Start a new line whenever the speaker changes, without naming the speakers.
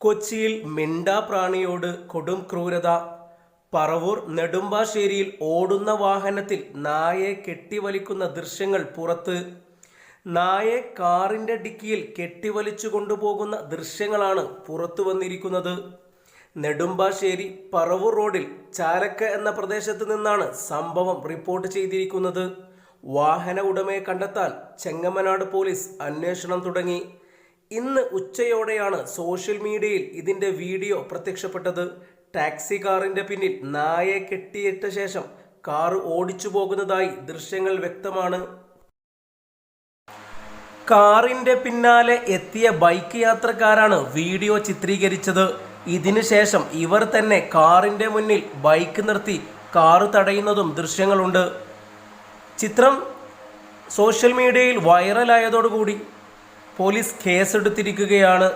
കൊച്ചിയിൽ മിണ്ടാപ്രാണിയോട് കൊടും ക്രൂരത. പറവൂർ നെടുമ്പാശ്ശേരിയിൽ ഓടുന്ന വാഹനത്തിൽ നായയെ കെട്ടിവലിക്കുന്ന ദൃശ്യങ്ങൾ പുറത്ത്. നായെ കാറിന്റെ ഡിക്കിയിൽ കെട്ടിവലിച്ചു കൊണ്ടുപോകുന്ന ദൃശ്യങ്ങളാണ് പുറത്തു വന്നിരിക്കുന്നത്. നെടുമ്പാശ്ശേരി പറവൂർ റോഡിൽ ചാലക്ക എന്ന പ്രദേശത്ത് നിന്നാണ് സംഭവം റിപ്പോർട്ട് ചെയ്തിരിക്കുന്നത്. വാഹന ഉടമയെ കണ്ടെത്താൻ ചെങ്ങമനാട് പോലീസ് അന്വേഷണം തുടങ്ങി. ഇന്ന് ഉച്ചയോടെയാണ് സോഷ്യൽ മീഡിയയിൽ ഇതിന്റെ വീഡിയോ പ്രത്യക്ഷപ്പെട്ടത്. ടാക്സി കാറിന്റെ പിന്നിൽ നായയെ കെട്ടിയിട്ട ശേഷം കാർ ഓടിച്ചു പോകുന്നതായി ദൃശ്യങ്ങൾ വ്യക്തമാണ്. കാറിന്റെ പിന്നാലെ എത്തിയ ബൈക്ക് യാത്രക്കാരാണ് വീഡിയോ ചിത്രീകരിച്ചത്. ഇതിനുശേഷം ഇവർ തന്നെ കാറിന്റെ മുന്നിൽ ബൈക്ക് നിർത്തി കാറ് തടയുന്നതും ദൃശ്യങ്ങളുണ്ട്. ചിത്രം സോഷ്യൽ മീഡിയയിൽ വൈറലായതോടുകൂടി പോലീസ് കേസെടുത്തിരിക്കുകയാണ്.